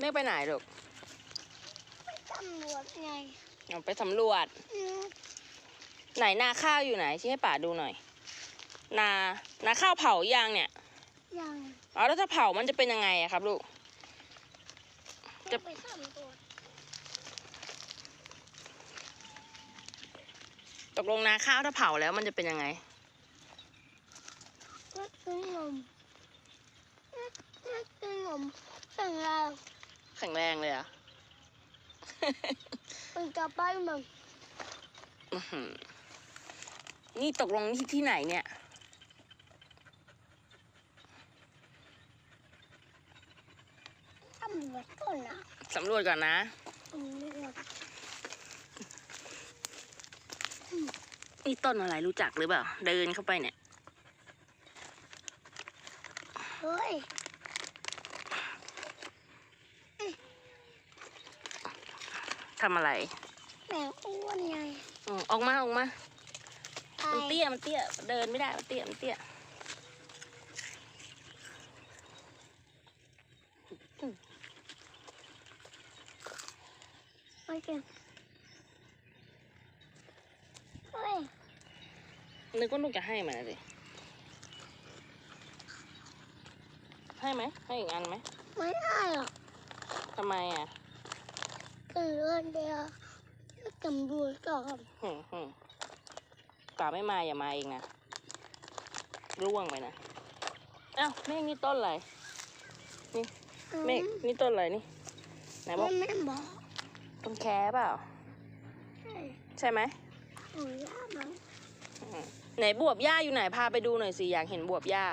เมฆไปไหนลูกไปตำรวจไงเอาไปสำรวจ อืมไหนนาข้าวอยู่ไหนชี้ให้ป่าดูหน่อย นานาข้าวเผายังเนี่ยยังอ๋อแล้วถ้าเผามันจะเป็นยังไงอะครับลูก จะ ไปตำรวจตกลงนาข้าวถ้าเผาแล้วมันจะเป็นยังไง ก็กินนมก็กินนมแข็งแรง แข็งแรงเลยอะมันจะไปมันอื้อหือนี่ตกลงที่ที่ไหนเนี่ยตำรวจก่อนนะสำรวจก่อนนะตำรวจนี่ต้นอะไรรู้จักหรือเปล่า เดินเข้าไปเนี่ย เฮ้ย ทำอะไรแมงอ้วนไงอืมออกมาออกมา ไปมันเตี้ยมันเตี้ยเดินไม่ได้มันเตี้ยมันเตี้ยไปกันเฮ้ยนึกว่าลูกจะให้มันนะสิให้ไหมให้อีกอันไหมไม่ได้หรอกทำไมอะ ตื่นเดียวตำรวจก่อนหึ่มหึ่มป่าไม่มาอย่ามาเองนะร่วงไปนะอ้าวแม่นี่ต้นอะไรนี่เมฆนี่ต้นอะไรนี่ไหนบอกไม่บอกต้นแคเปล่า ใช่ไหมหนูย่ามันอืมไหนบวบหญ้าอยู่ไหนพาไปดูหน่อยสิอยากเห็นบวบหญ้า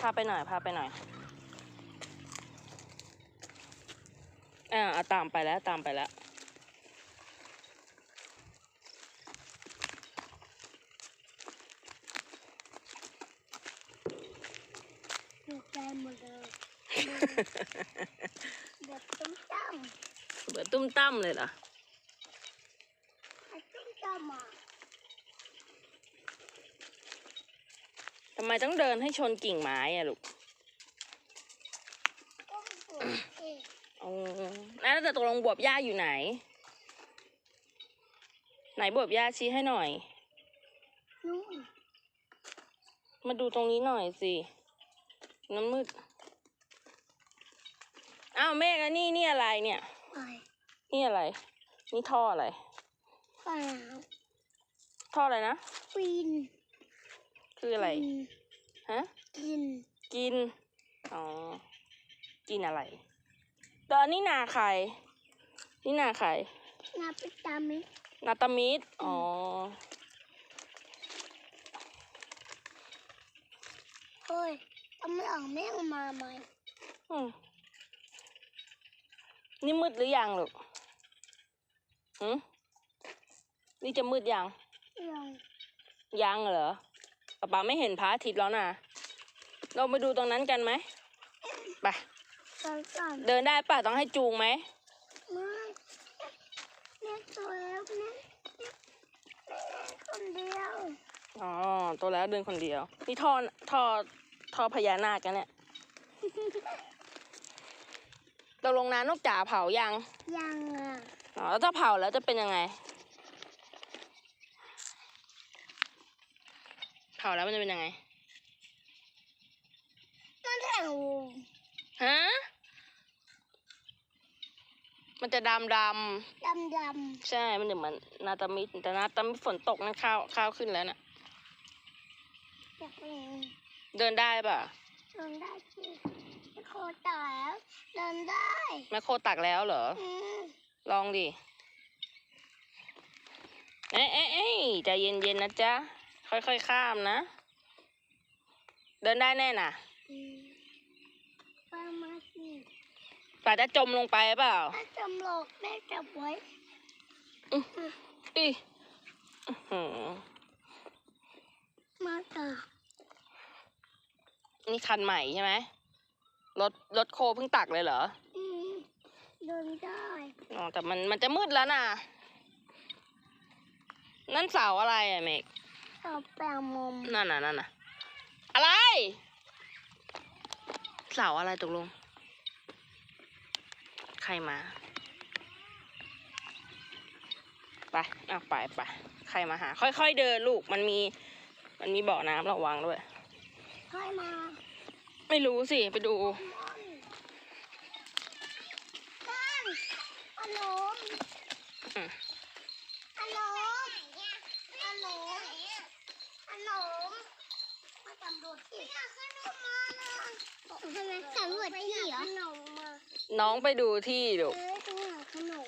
พาไปหน่อยพาไปหน่อย อ่าเอาตามไปแล้วตามไปแล้วหนูใจหมดเลยแบบต้มจเบิดตุ้มตั้มเลยเหรอำไอ้ต้มจำอะทำไมต้องเดินให้ชนกิ่งไม้อะลูก ต้มสวยเอง อ๋อแล้วแต่ตกลงบวบหญ้าอยู่ไหน ไหนบวบหญ้าชี้ให้หน่อยนู่นมาดูตรงนี้หน่อยสิ น้ำมืด อ้าวเมฆแล้วนี่นี่อะไรเนี่ยไปนี่อะไร นี่ท่ออะไรไปแล้วท่ออะไรนะปีนคืออะไรกินฮะ กิน กิน อ๋อ กินอะไร ตอนนี้นาใคร นี่นาใคร นาไปตามมินาตามิดอ๋อ เฮ้ยตำรวจแม่งมาไหมอืมนี่มืดหรือยังลูกหืมนี่จะมืดยัง ยังยังเหรอป๊าป๊าไม่เห็นพระอาทิตย์แล้วนะ เราไปดูตรงนั้นกันไหม ไป ตอนก่อนเดินได้ป่ะต้องให้จูงไหมไม่แม่ตัวแล้วแม่แม่คนเดียวอ๋อโตัวแล้วเดินคนเดียว นี่ท่อท่อท่อพญานาคกันเนี่ยตกลงนานกจ๋าเผายังยังอะอ๋อแล้วถ้าเผาแล้วจะเป็นยังไง เผาแล้วมันจะเป็นยังไงต้นแถว ฮะ มันจะดำดดำดำใช่ มันจะเหมือนนาตามิดแต่นาตามิดฝนตกนั่นข้าวข้าวขึ้นแล้วน่ะำอยากเองเดินได้ป่ะเดินได้สิโคตรแล้วเดินได้แม่โคตักแล้วเหรอ อืมลองดิเอ๊ะเอ๊ะเอ๊ะใจเย็นๆนะจ๊ะ ค่อยๆข้ามนะ เดินได้แน่น่ะ อืมปลามาสิ ป่าจะจมลงไปเปล่าถ้าจำหลอกแม่จับไว้ อีอื้อหือมาตานี่คันใหม่ใช่ไหมรถรถโคเพิ่งตักเลยเหรออืมเดินได้อ๋อแต่มันมันจะมืดแล้วน่ะนั่นเสาอะไรอะเมกต่อแปลงมุมนั่นน่ะนั่นน่ะอะไร เสาอะไรตกลง ใครมา ไปอะไปไปใครมาหา ค่อยๆเดินลูกมันมี มันมีบ่อน้ำระวังด้วย ค่อยมา ไม่รู้สิ ไปดูมอนตั้งฮัลโหลอืม ฮัลโหลฮัลโหลฮัลโหลมาสำรวจที่อยากขนมมาเลยทำไมสำรวจที่เหรอขนมมาน้องไปดูที่ลูก เออต้องหาขนม